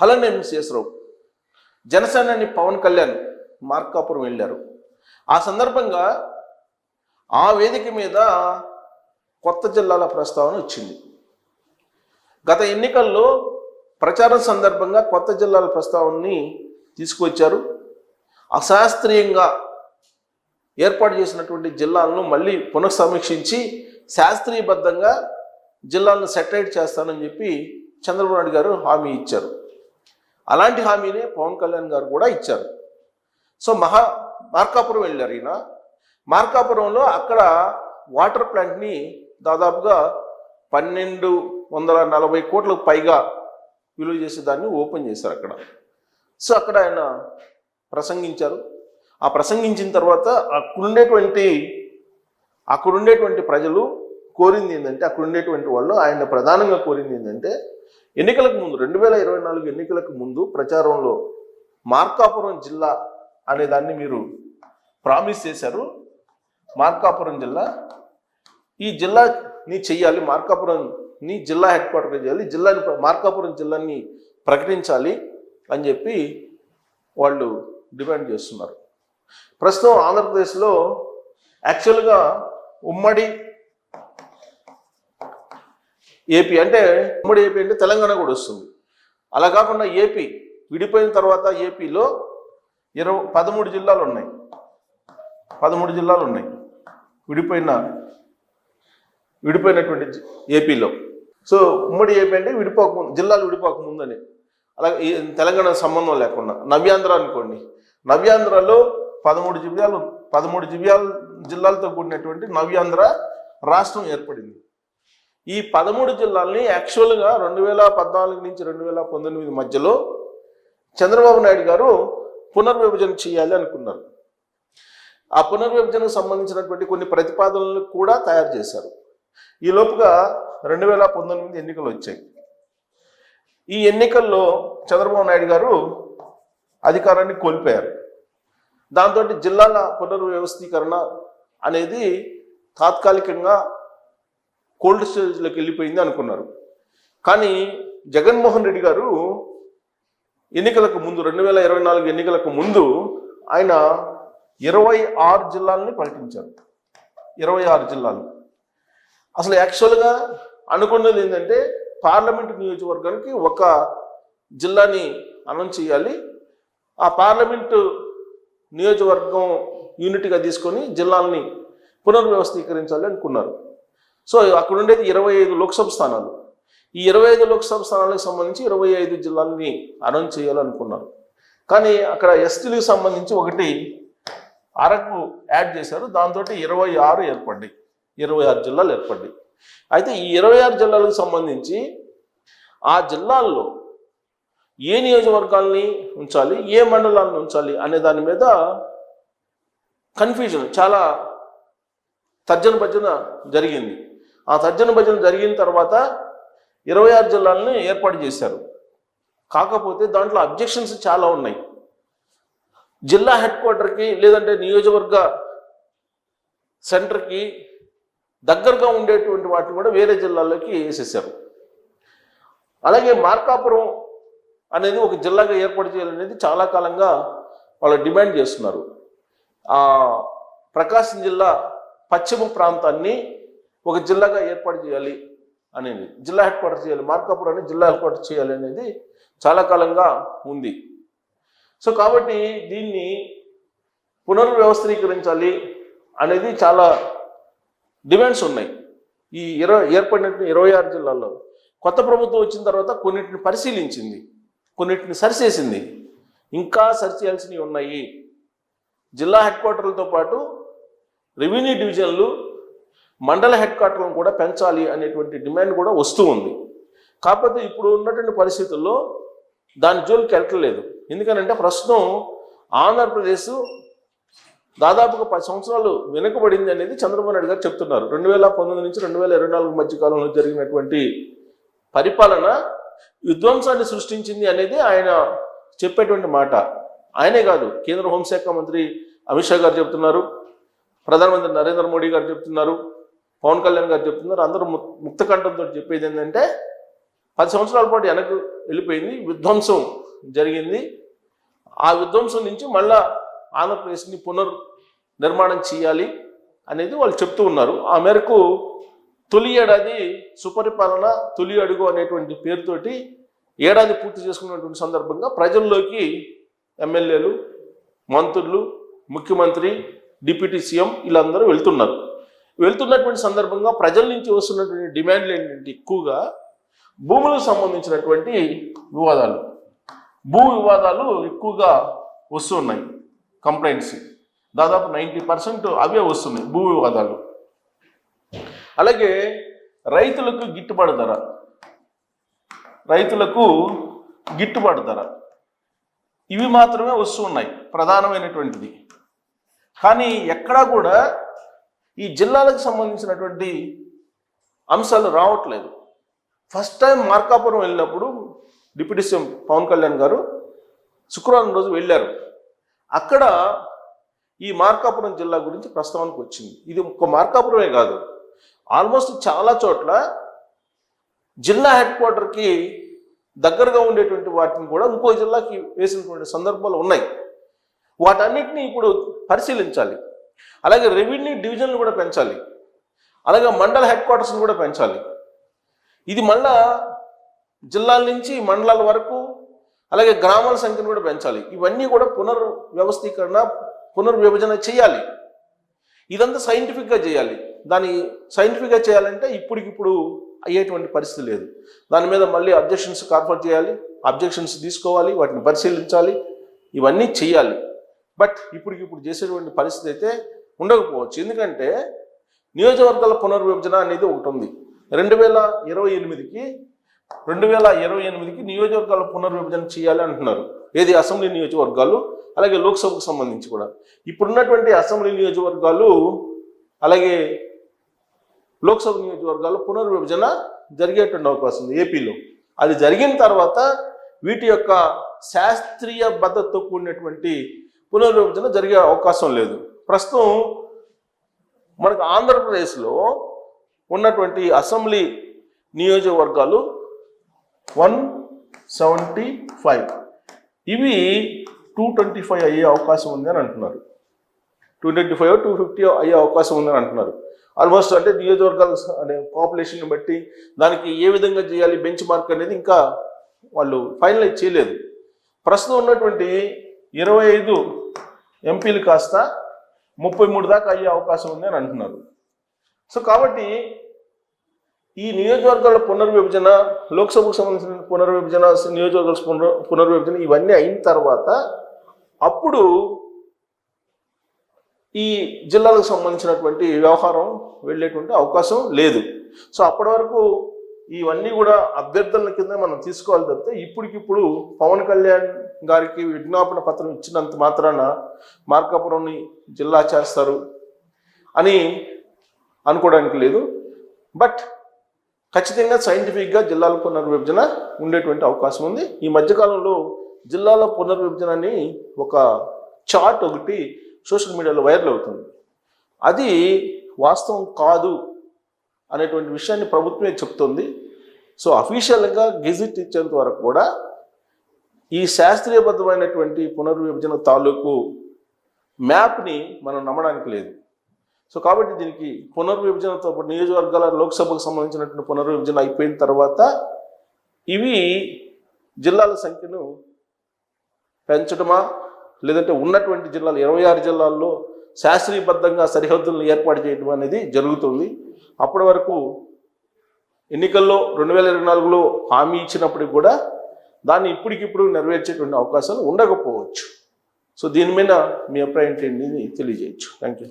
Hello నేను శేషరావు జనసేనాని పవన్ కళ్యాణ్ మార్కాపురం వెళ్ళారు. ఆ సందర్భంగా ఆ వేదిక మీద కొత్త జిల్లాల ప్రస్తావన వచ్చింది. గత ఎన్నికల్లో ప్రచారం సందర్భంగా కొత్త జిల్లాల ప్రస్తావనని తీసుకువచ్చారు. అశాస్త్రీయంగా ఏర్పాటు చేసినటువంటి జిల్లాలను మళ్ళీ పునఃసమీక్షించి శాస్త్రీయబద్ధంగా జిల్లాలను సెటరేట్ చేస్తానని చెప్పి చంద్రబాబు నాయుడు గారు హామీ ఇచ్చారు. అలాంటి హామీనే పవన్ కళ్యాణ్ గారు కూడా ఇచ్చారు. సో మహా మార్కాపురం వెళ్ళారు ఈయన. మార్కాపురంలో అక్కడ వాటర్ ప్లాంట్ని దాదాపుగా పన్నెండు వందల నలభై కోట్లకు పైగా విలువ చేసే దాన్ని ఓపెన్ చేశారు అక్కడ. సో అక్కడ ఆయన ప్రసంగించారు. ఆ ప్రసంగించిన తర్వాత అక్కడ ఉండేటువంటి అక్కడ ఉండేటువంటి ప్రజలు కోరింది ఏంటంటే అక్కడ ఉండేటువంటి వాళ్ళు ఆయన ప్రధానంగా కోరింది ఏంటంటే ఎన్నికలకు ముందు రెండు వేల ఇరవై నాలుగు ఎన్నికలకు ముందు ప్రచారంలో మార్కాపురం జిల్లా అనే దాన్ని మీరు ప్రామిస్ చేశారు. మార్కాపురం జిల్లా ఈ జిల్లాని చెయ్యాలి మార్కాపురంని జిల్లా హెడ్ క్వార్టర్గా చేయాలి జిల్లాని మార్కాపురం జిల్లాని ప్రకటించాలి అని చెప్పి వాళ్ళు డిమాండ్ చేస్తున్నారు. ప్రస్తుతం ఆంధ్రప్రదేశ్లో యాక్చువల్గా ఉమ్మడి ఏపీ అంటే ఉమ్మడి ఏపీ అంటే తెలంగాణ కూడా వస్తుంది. అలా కాకుండా ఏపీ విడిపోయిన తర్వాత ఏపీలో ఇరవై పదమూడు జిల్లాలు ఉన్నాయి. పదమూడు జిల్లాలు ఉన్నాయి. విడిపోయిన విడిపోయినటువంటి జి- ఏపీలో. సో ఉమ్మడి ఏపీ అంటే విడిపోకముందు జిల్లాలు విడిపోకముందని అలాగే తెలంగాణ సంబంధం లేకుండా నవ్యాంధ్ర అనుకోండి. నవ్యాంధ్రలో పదమూడు జిల్లాలు పదమూడు జిల్లాలు జిల్లాలతో కూడినటువంటి నవ్యాంధ్ర రాష్ట్రం ఏర్పడింది. ఈ పదమూడు జిల్లాల్ని యాక్చువల్గా రెండు వేల పద్నాలుగు నుంచి రెండు వేల పంతొమ్మిది మధ్యలో చంద్రబాబు నాయుడు గారు పునర్విభజన చేయాలి అనుకున్నారు. ఆ పునర్విభజనకు సంబంధించినటువంటి కొన్ని ప్రతిపాదనలు కూడా తయారు చేశారు. ఈ లోపుగా రెండు వేల పంతొమ్మిది ఎన్నికలు వచ్చాయి. ఈ ఎన్నికల్లో చంద్రబాబు నాయుడు గారు అధికారాన్ని కోల్పోయారు. దాంతో జిల్లాల పునర్వ్యవస్థీకరణ అనేది తాత్కాలికంగా కోల్డ్ స్టోరేజ్లోకి వెళ్ళిపోయింది అనుకున్నారు. కానీ జగన్మోహన్ రెడ్డి గారు ఎన్నికలకు ముందు రెండు వేల ఇరవై నాలుగు ఎన్నికలకు ముందు ఆయన ఇరవై ఆరు జిల్లాలని ప్రకటించారు ఇరవై ఆరు జిల్లాలు. అసలు యాక్చువల్గా అనుకున్నది ఏంటంటే పార్లమెంట్ నియోజకవర్గానికి ఒక జిల్లాని అనౌన్స్ చేయాలి. ఆ పార్లమెంటు నియోజకవర్గం యూనిట్గా తీసుకొని జిల్లాల్ని పునర్వ్యవస్థీకరించాలి అనుకున్నారు. సో అక్కడ ఉండేది ఇరవై ఐదు లోక్సభ స్థానాలు. ఈ ఇరవై ఐదు లోక్సభ స్థానాలకు సంబంధించి ఇరవై ఐదు జిల్లాలని అనౌన్స్ చేయాలనుకున్నారు. కానీ అక్కడ ఎస్టీలకు సంబంధించి ఒకటి అరకు యాడ్ చేశారు. దాంతో ఇరవై ఆరు ఏర్పడ్డాయి. ఇరవై ఆరు జిల్లాలు ఏర్పడ్డాయి. అయితే ఈ ఇరవై ఆరు జిల్లాలకు సంబంధించి ఆ జిల్లాల్లో ఏ నియోజకవర్గాల్ని ఉంచాలి ఏ మండలాలను ఉంచాలి అనే దాని మీద కన్ఫ్యూజన్ చాలా తర్జన భర్జన జరిగింది. ఆ తర్జన భజన జరిగిన తర్వాత ఇరవై ఆరు జిల్లాలని ఏర్పాటు చేశారు. కాకపోతే దాంట్లో అబ్జెక్షన్స్ చాలా ఉన్నాయి. జిల్లా హెడ్ క్వార్టర్కి లేదంటే నియోజకవర్గ సెంటర్కి దగ్గరగా ఉండేటువంటి వాటిని కూడా వేరే జిల్లాల్లోకి వేసేసారు. అలాగే మార్కాపురం అనేది ఒక జిల్లాగా ఏర్పాటు చేయాలనేది చాలా కాలంగా వాళ్ళు డిమాండ్ చేస్తున్నారు. ఆ ప్రకాశం జిల్లా పశ్చిమ ప్రాంతాన్ని ఒక జిల్లాగా ఏర్పాటు చేయాలి అనేది జిల్లా హెడ్ క్వార్టర్ చేయాలి మార్కాపురాన్ని జిల్లా హెడ్ క్వార్టర్ చేయాలి అనేది చాలా కాలంగా ఉంది. సో కాబట్టి దీన్ని పునర్వ్యవస్థీకరించాలి అనేది చాలా డిమాండ్స్ ఉన్నాయి. ఈ ఇరవై ఏర్పడిన ఇరవై ఆరు జిల్లాల్లో కొత్త ప్రభుత్వం వచ్చిన తర్వాత కొన్నిటిని పరిశీలించింది కొన్నిటిని సరిచేసింది. ఇంకా సరిచేయాల్సినవి ఉన్నాయి. జిల్లా హెడ్ క్వార్టర్లతో పాటు రెవెన్యూ డివిజన్లు మండల హెడ్ క్వార్టర్లను కూడా పెంచాలి అనేటువంటి డిమాండ్ కూడా వస్తూ ఉంది. కాకపోతే ఇప్పుడు ఉన్నటువంటి పరిస్థితుల్లో దాని జోలికి వెళ్ళట్లేదు ఎందుకనంటే ప్రస్తుతం ఆంధ్రప్రదేశ్ దాదాపుగా పది సంవత్సరాలు వెనుకబడింది అనేది చంద్రబాబు నాయుడు గారు చెప్తున్నారు. రెండు వేల పంతొమ్మిది నుంచి రెండు వేల ఇరవై నాలుగు మధ్య కాలంలో జరిగినటువంటి పరిపాలన విధ్వంసాన్ని సృష్టించింది అనేది ఆయన చెప్పేటువంటి మాట. ఆయనే కాదు కేంద్ర హోంశాఖ మంత్రి అమిత్ షా గారు చెప్తున్నారు. ప్రధానమంత్రి నరేంద్ర మోడీ గారు చెప్తున్నారు. పవన్ కళ్యాణ్ గారు చెప్తున్నారు అందరూ ముక్తకంఠంతో చెప్పేది ఏంటంటే పది సంవత్సరాల పాటు వెనక్కి వెళ్ళిపోయింది విధ్వంసం జరిగింది. ఆ విధ్వంసం నుంచి మళ్ళా ఆంధ్రప్రదేశ్ని పునర్ నిర్మాణం చేయాలి అనేది వాళ్ళు చెప్తూ ఉన్నారు. ఆ మేరకు తొలి ఏడాది సుపరిపాలన తొలి అడుగు అనేటువంటి పేరుతోటి ఏడాది పూర్తి చేసుకున్నటువంటి సందర్భంగా ప్రజల్లోకి ఎమ్మెల్యేలు మంత్రులు ముఖ్యమంత్రి డిప్యూటీ సీఎం వీళ్ళందరూ వెళ్తున్నారు. వెళ్తున్నటువంటి సందర్భంగా ప్రజల నుంచి వస్తున్నటువంటి డిమాండ్లు ఏంటంటే ఎక్కువగా భూములకు సంబంధించినటువంటి వివాదాలు. భూ వివాదాలు ఎక్కువగా వస్తున్నాయి. కంప్లైంట్స్. దాదాపు నైంటీ పర్సెంట్ అవే వస్తున్నాయి భూ వివాదాలు. అలాగే రైతులకు గిట్టుబాటు ధర. రైతులకు గిట్టుబాటు ధర. ఇవి మాత్రమే వస్తున్నాయి. ప్రధానమైనటువంటిది. కానీ ఎక్కడా కూడా ఈ జిల్లాలకు సంబంధించినటువంటి అంశాలు రావట్లేదు. ఫస్ట్ టైం మార్కాపురం వెళ్ళినప్పుడు డిప్యూటీ సీఎం పవన్ కళ్యాణ్ గారు శుక్రవారం రోజు వెళ్ళారు. అక్కడ ఈ మార్కాపురం జిల్లా గురించి ప్రస్తావనకు వచ్చింది. ఇది ఒక మార్కాపురమే కాదు. ఆల్మోస్ట్ చాలా చోట్ల జిల్లా హెడ్ క్వార్టర్కి దగ్గరగా ఉండేటువంటి వాటిని కూడా ఇంకో జిల్లాకి వేసినటువంటి సందర్భాలు ఉన్నాయి. వాటన్నిటిని ఇప్పుడు పరిశీలించాలి. అలాగే రెవెన్యూ డివిజన్లు కూడా పెంచాలి. అలాగే మండల హెడ్ క్వార్టర్స్ని కూడా పెంచాలి. ఇది మళ్ళా జిల్లాల నుంచి మండలాల వరకు అలాగే గ్రామాల సంఖ్యను కూడా పెంచాలి. ఇవన్నీ కూడా పునర్ వ్యవస్థీకరణ పునర్విభజన చేయాలి. ఇదంతా సైంటిఫిక్గా చేయాలి. దాన్ని సైంటిఫిక్గా చేయాలంటే ఇప్పటికిప్పుడు అయ్యేటువంటి పరిస్థితి లేదు. దాని మీద మళ్ళీ అబ్జెక్షన్స్ కార్పొరేట్ చేయాలి. అబ్జెక్షన్స్ తీసుకోవాలి వాటిని పరిశీలించాలి. ఇవన్నీ చేయాలి. బట్ ఇప్పటికిప్పుడు చేసేటువంటి పరిస్థితి అయితే ఉండకపోవచ్చు. ఎందుకంటే నియోజకవర్గాల పునర్విభజన అనేది ఒకటి ఉంది. రెండు వేల ఇరవై ఎనిమిదికి రెండు వేల ఇరవై ఎనిమిదికి నియోజకవర్గాల పునర్విభజన చేయాలి అంటున్నారు. ఏది అసెంబ్లీ నియోజకవర్గాలు అలాగే లోక్సభకు సంబంధించి కూడా. ఇప్పుడున్నటువంటి అసెంబ్లీ నియోజకవర్గాలు అలాగే లోక్సభ నియోజకవర్గాలు పునర్విభజన జరిగేటువంటి అవకాశం ఉంది ఏపీలో. అది జరిగిన తర్వాత వీటి యొక్క శాస్త్రీయ భద్రతతో కూడినటువంటి పునర్విభజన జరిగే అవకాశం లేదు. ప్రస్తుతం మనకు ఆంధ్రప్రదేశ్లో ఉన్నటువంటి అసెంబ్లీ నియోజకవర్గాలు వన్ సెవెంటీ ఫైవ్. ఇవి టూ ట్వంటీ ఫైవ్ అయ్యే అవకాశం ఉంది అని అంటున్నారు. Two twenty five two fifty అయ్యే అవకాశం ఉందని అంటున్నారు. ఆల్మోస్ట్ అంటే నియోజకవర్గాల అనే పాపులేషన్ బట్టి దానికి ఏ విధంగా చేయాలి బెంచ్ మార్క్ అనేది ఇంకా వాళ్ళు ఫైనలైజ్ చేయలేదు. ప్రస్తుతం ఉన్నటువంటి ఇరవై ఐదు ఎంపీలు కాస్త ముప్పై మూడు దాకా అయ్యే అవకాశం ఉంది అని అంటున్నారు. సో కాబట్టి ఈ నియోజకవర్గాల పునర్విభజన లోక్సభకు సంబంధించిన పునర్విభజన నియోజకవర్గాల పునర్ పునర్విభజన ఇవన్నీ అయిన తర్వాత అప్పుడు ఈ జిల్లాలకు సంబంధించినటువంటి వ్యవహారం వెళ్ళేటువంటి అవకాశం లేదు. సో అప్పటి వరకు ఇవన్నీ కూడా అభ్యర్థనల కింద మనం తీసుకోవాలి తప్పితే ఇప్పటికిప్పుడు పవన్ కళ్యాణ్ గారికి విజ్ఞాపన పత్రం ఇచ్చినంత మాత్రాన మార్కాపురంని జిల్లా చేస్తారు అని అనుకోవడానికి లేదు. బట్ ఖచ్చితంగా సైంటిఫిక్గా జిల్లాల పునర్విభజన ఉండేటువంటి అవకాశం ఉంది. ఈ మధ్యకాలంలో జిల్లాల పునర్విభజన అని ఒక చార్ట్ ఒకటి సోషల్ మీడియాలో వైరల్ అవుతుంది. అది వాస్తవం కాదు అనేటువంటి విషయాన్ని ప్రభుత్వమే చెప్తుంది. సో అఫీషియల్గా గెజిట్ ఇచ్చేంత వరకు కూడా ఈ శాస్త్రీయబద్ధమైనటువంటి పునర్విభజన తాలూకు మ్యాప్ని మనం నమ్మడానికి లేదు. సో కాబట్టి దీనికి పునర్విభజనతో పాటు నియోజకవర్గాల లోక్సభకు సంబంధించినటువంటి పునర్విభజన అయిపోయిన తర్వాత ఇవి జిల్లాల సంఖ్యను పెంచడమా లేదంటే ఉన్నటువంటి జిల్లాలు ఇరవై ఆరు జిల్లాల్లో శాస్త్రీయబద్ధంగా సరిహద్దులను ఏర్పాటు చేయడం అనేది జరుగుతుంది. అప్పటి వరకు ఎన్నికల్లో రెండు వేల ఇరవై నాలుగులో హామీ ఇచ్చినప్పటికి కూడా దాన్ని ఇప్పటికిప్పుడు నెరవేర్చేటువంటి అవకాశాలు ఉండకపోవచ్చు. సో దీని మీద మీ అభిప్రాయం ఏంటి తెలియజేయచ్చు. Thank you